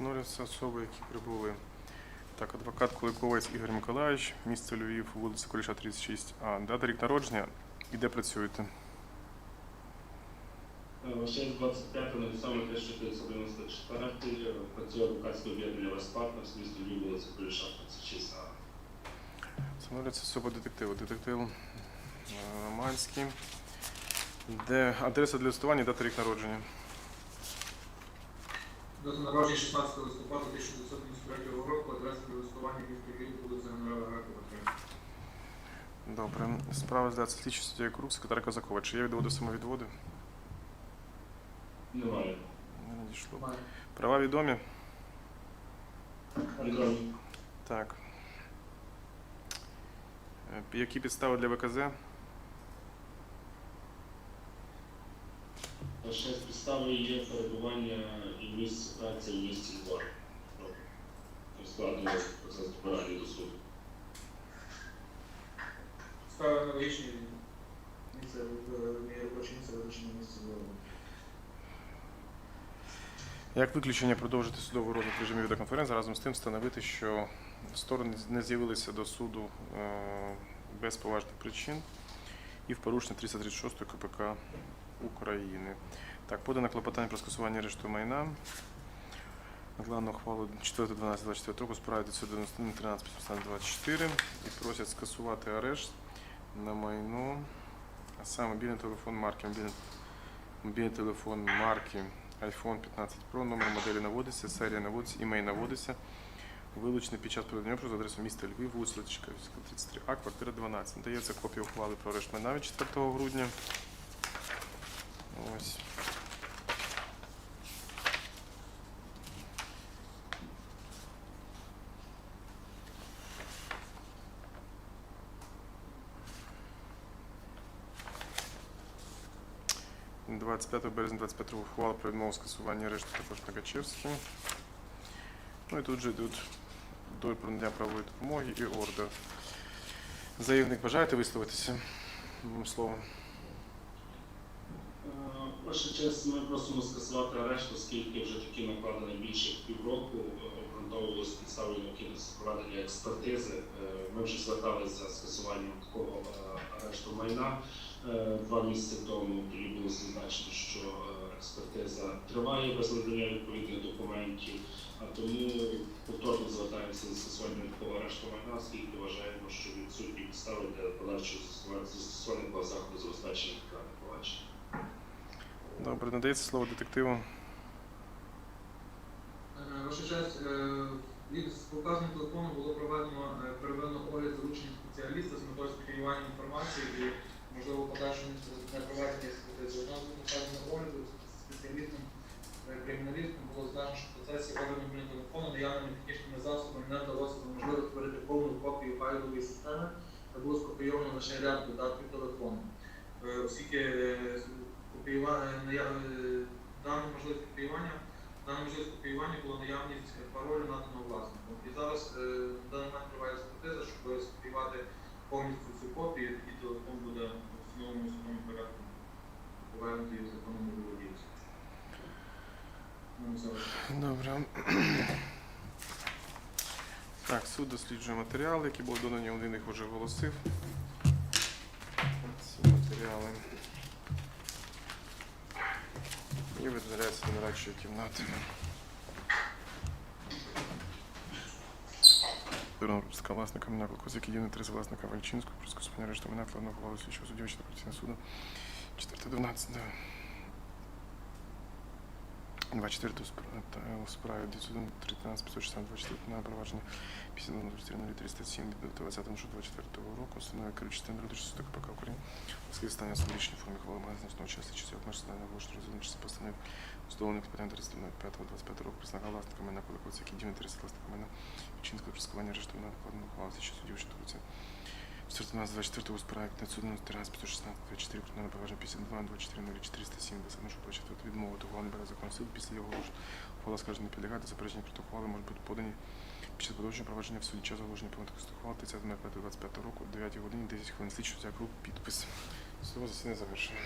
Встановлюються особи, які прибули. Так, адвокат Куликовець Ігор Миколаївич, місто Львів, вулиця Куліша 36А. Дата рік народження і де працюєте? Ще з 25 написав на 1994 працює адвокатське об'єднання Вестпартнерс, місто Львів, вулиця Куліша 36 А. Встановлюється особа детективу. Детектив е, Романський. Де адреса для листування і дата рік народження? Дата народження 16 листопада 1993 року, адреса для листування міста Львів, вулиця Генерала Грекова, 3. Добре. Справа здається слідчий суддя Крук, секретар Казакова. Чи є відводи самовідводи? Немає. Не надійшло. Має. Права відомі? Відомі. Так. Е, Які підстави для ВКЗ? Ще з підстави є перебування місце праці в місті. Складно процес до суду. Місце, е, робоче місце визначено місце Львова. Як виключення продовжити судовий розгляд в режимі відеоконференції, разом з тим встановити, що сторони не з'явилися до суду е, без поважних причин і в порушення 336 КПК України. Так, подано клопотання про скасування арешту майна. Накладно ухвалу 4.12.24 року справи 991 і просять скасувати арешт на майно, а саме мобільний телефон марки, мобільний, мобільний телефон марки iPhone 15 Pro, номер моделі наводиться, серія наводиться, імей наводиться. Вилучений під час проведення обшуку за адресою міста Львів, вулиця Летичківська, 33А, квартира 12. Надається копія ухвали про арешт майна від 4 грудня. Ось. – 25 березня 25 ухвала про відмову скасування арешту також Накачевським. Ну і тут же йдуть до надання правової допомоги і ордер. Заявник бажаєте висловитися? Вам Слово. Е, Ваша честь, ми просимо скасувати арешт, оскільки вже таки накладено більше півроку, е, обґрунтовувалось підставою необхідності проведення експертизи. Е, Ми вже зверталися за скасуванням такого арешту майна. Е, Два місяці тому було зазначено, що е, експертиза триває без надання відповідних документів, а тому повторно звертаємося за скасуванням такого арешту майна, оскільки вважаємо, що відсутні підстави для подальшого застосування застосування такого заходу забезпечення кримінальних проваджень. Добре, надається слово детективу. Е, Ваша честь, від- з показаним телефоном було проведено первинно огляд залучення спеціаліста з метою сприймання інформації і, можливо, подальшому не проведення експертизи. Одного з показаного огляду спеціалістом е, криміналістом було зазначено, що в процесі мобільного телефону наявними технічними засобами не вдалося неможливо створити повну копію файлової системи та було скопійовано лише ряд додатків телефону. Е, Оскільки е, копіювання дане можливість копіювання Дане можливість копіювання була наявність паролю наданого власником. І зараз е, на даний момент триває експертиза, щоб скопіювати повністю цю копію, і телефон буде в основному судовому порядку повернутий в законному володінці. Ну. Добре. Так, суд досліджує матеріали, які були додані, один їх вже оголосив. Ці матеріали. І виділяється до нарадчої кімнати. Тернопільська власника майна Козик, єдиний три власника Вальчинського, про скасування арешту майна, накладно ухвалу слідчого судді Вищого апеляційного суду. 4.12. 24 у справі 913 516 24 на провадження 52 від 20.24 року установи керуючи тендеру до 6 КПК України оскільки стане в рішення формі хвали має значного часу часів обмеження стане оголошення розуміючи постановив встановлених питань 5-25 року признага власника майна Куликовця, які діяли 30 власника майна Вчинського прискування арешту на накладного ухвали що суддів Турція 14.24 у справі 513 516 24 кримінальне провадження 52 24 0 407 24 відмовити ухвалу не бере закон сил після його. Ухвала скаже не підлягає, заперечення ухвали може бути подані під час продовження провадження в суді час оголошення повного тексту ухвали 30 25 року, 9 годині 10 хвилин взяв рук підпис. Судове засідання завершено.